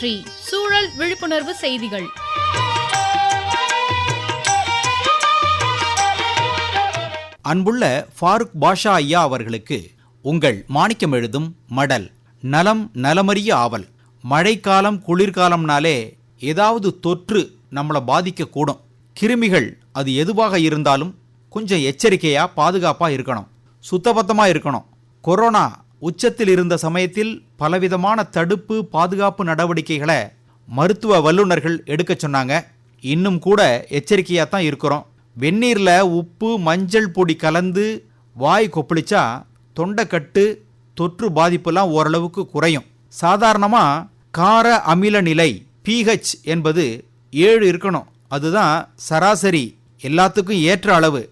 சுற்றி சூழல் விழிப்புணர்வு செய்திகள். அன்புள்ள ஃபாரூக் பாஷா ஐயா அவர்களுக்கு உங்கள் மாணிக்கம் எழுதும் மடல் நலம் நலமறிய ஆவல் மழைக்காலம் குளிர்காலம்னாலே ஏதாவது தொற்று நம்மளை பாதிக்கக்கூடும். கிருமிகள் அது எதுவாக இருந்தாலும் கொஞ்சம் எச்சரிக்கையாக பாதுகாப்பாக இருக்கணும். சுத்தபத்தமாக இருக்கணும். கொரோனா உச்சத்தில் இருந்த சமயத்தில் பலவிதமான தடுப்பு பாதுகாப்பு நடவடிக்கைகளை மருத்துவ வல்லுநர்கள் எடுக்க சொன்னாங்க. இன்னும் கூட எச்சரிக்கையாக தான் இருக்கிறோம். வெந்நீரில் உப்பு மஞ்சள் பொடி கலந்து வாய் கொப்பளிச்சா தொண்டைக்கட்டு தொற்று பாதிப்புலாம் ஓரளவுக்கு குறையும். சாதாரணமாக கார அமில நிலை பிஹெச் என்பது ஏழு இருக்கணும். அதுதான் சராசரி எல்லாத்துக்கும் ஏற்ற அளவு.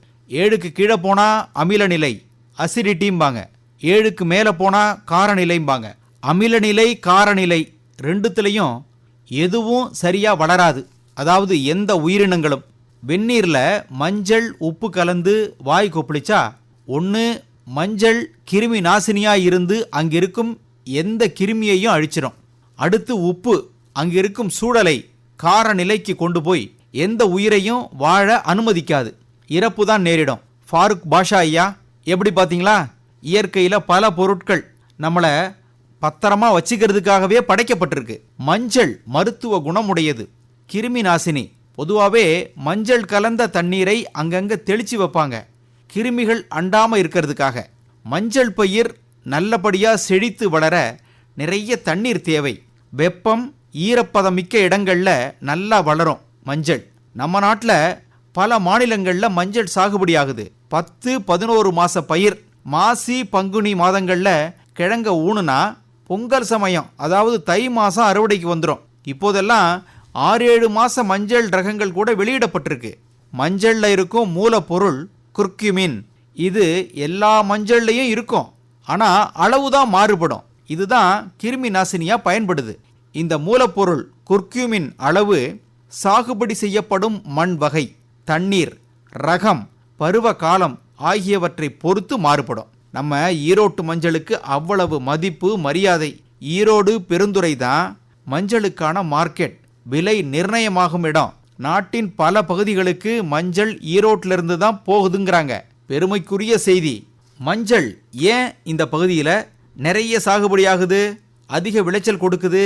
ஏழுக்கு கீழே போனால் அமில நிலை அசிடிட்டிம்பாங்க ஏழுக்கு மேலே போனால் காரநிலைம்பாங்க. அமிலநிலை காரநிலை ரெண்டுத்துலேயும் எதுவும் சரியாக வளராது. அதாவது எந்த உயிரினங்களும். வெந்நீரில் மஞ்சள் உப்பு கலந்து வாய் கொப்பளிச்சா ஒன்று மஞ்சள் கிருமி நாசினியாக இருந்து அங்கே இருக்கும் எந்த கிருமியையும் அழிச்சிடும் அடுத்து உப்பு அங்கே இருக்கும் சூழலை கார நிலைக்கு கொண்டு போய் எந்த உயிரையும் வாழ அனுமதிக்காது. இறப்பு தான் நேரிடும். ஃபாரூக் பாஷா ஐயா எப்படி பார்த்தீங்களா இயற்கையில் பல பொருட்கள் நம்மளை பத்திரமா வச்சுக்கிறதுக்காகவே படைக்கப்பட்டிருக்கு. மஞ்சள் மருத்துவ குணமுடையது. கிருமி நாசினி. பொதுவாகவே மஞ்சள் கலந்த தண்ணீரை அங்கங்கே தெளித்து வைப்பாங்க. கிருமிகள் அண்டாமல் இருக்கிறதுக்காக. மஞ்சள் பயிர் நல்லபடியாக செழித்து வளர நிறைய தண்ணீர் தேவை. வெப்பம் ஈரப்பதம் மிக்க இடங்களில் நல்லா வளரும் மஞ்சள். நம்ம நாட்டில் பல மாநிலங்களில் மஞ்சள் சாகுபடி ஆகுது பத்து பதினோரு மாத பயிர் மாசி பங்குனி மாதங்களில் கிழங்க ஊனுனா பொங்கல் சமயம் அதாவது தை மாதம் அறுவடைக்கு வந்துடும் இப்போதெல்லாம் ஆறு ஏழு மாத மஞ்சள் ரகங்கள் கூட வெளியிடப்பட்டிருக்கு. மஞ்சளில் இருக்கும் மூலப்பொருள் குர்க்யூமின் இது எல்லா மஞ்சள்லையும் இருக்கும். ஆனால் அளவு தான் மாறுபடும். இதுதான் கிருமி நாசினியாக பயன்படுது. இந்த மூலப்பொருள் குர்க்யூமின் அளவு சாகுபடி செய்யப்படும் மண் வகை தண்ணீர் ரகம் பருவ காலம் ஆகியவற்றை பொறுத்து மாறுபடும். நம்ம ஈரோட்டு மஞ்சளுக்கு அவ்வளவு மதிப்பு மரியாதை ஈரோடு பெருந்துறை தான் மஞ்சளுக்கான மார்க்கெட். விலை நிர்ணயமாகும் இடம். நாட்டின் பல பகுதிகளுக்கு மஞ்சள் ஈரோட்டிலிருந்து தான் போகுதுங்கிறாங்க. பெருமைக்குரிய செய்தி. மஞ்சள் ஏன் இந்த பகுதியில் நிறைய சாகுபடியாகுது அதிக விளைச்சல் கொடுக்குது?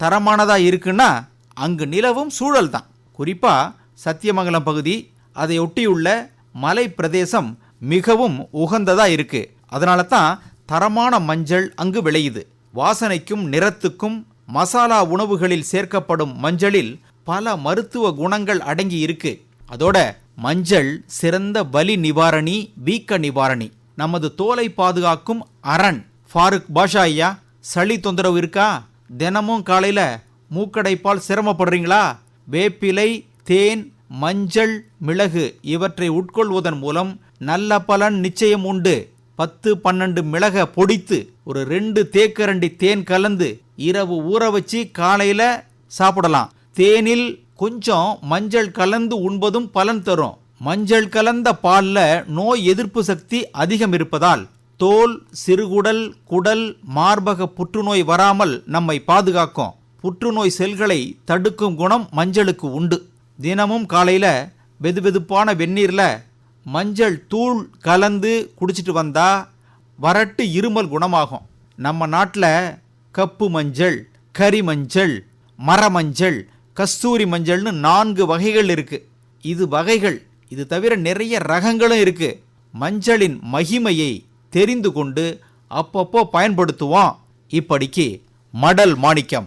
தரமானதாக இருக்குன்னா அங்கு நிலவும் சூழல் தான் குறிப்பாக சத்தியமங்கலம் பகுதி அதை ஒட்டியுள்ள மலை பிரதேசம் மிகவும் உகந்ததாக இருக்கு. அதனால தான் தரமான மஞ்சள் அங்கு விளையுது. வாசனைக்கும் நிறத்துக்கும் மசாலா உணவுகளில் சேர்க்கப்படும் மஞ்சளில் பல மருத்துவ குணங்கள் அடங்கி இருக்கு. அதோட மஞ்சள் சிறந்த வலி நிவாரணி வீக்க நிவாரணி. நமது தோலை பாதுகாக்கும் அரண். ஃபாருக் பாஷா ஐயா சளி தொந்தரவு இருக்கா? தினமும் காலையில் மூக்கடைப்பால் சிரமப்படுறீங்களா? வேப்பிலை தேன் மஞ்சள் மிளகு இவற்றை உட்கொள்வதன் மூலம் நல்ல பலன் நிச்சயம் உண்டு. பத்து பன்னெண்டு மிளக பொடித்து ஒரு ரெண்டு தேக்கரண்டி தேன் கலந்து இரவு ஊற வச்சு காலையில் சாப்பிடலாம். தேனில் கொஞ்சம் மஞ்சள் கலந்து உண்பதும் பலன் தரும். மஞ்சள் கலந்த பால்ல நோய் எதிர்ப்பு சக்தி அதிகம் இருப்பதால் தோல் சிறுகுடல் குடல் மார்பக புற்றுநோய் வராமல் நம்மை பாதுகாக்கும். புற்றுநோய் செல்களை தடுக்கும் குணம் மஞ்சளுக்கு உண்டு. தினமும் காலையில் வெது வெதுப்பான வெந்நீரில் மஞ்சள் தூள் கலந்து குடிச்சிட்டு வந்தால் வறட்டு இருமல் குணமாகும். நம்ம நாட்டில் கப்பு மஞ்சள் கரி மஞ்சள் மரமஞ்சள் கஸ்தூரி மஞ்சள்னு நான்கு வகைகள் இருக்குது இது வகைகள் இது தவிர நிறைய ரகங்களும் இருக்குது மஞ்சளின் மகிமையை தெரிந்து கொண்டு அப்பப்போ பயன்படுத்துவோம். இப்படிக்கு மடல் மாணிக்கம்.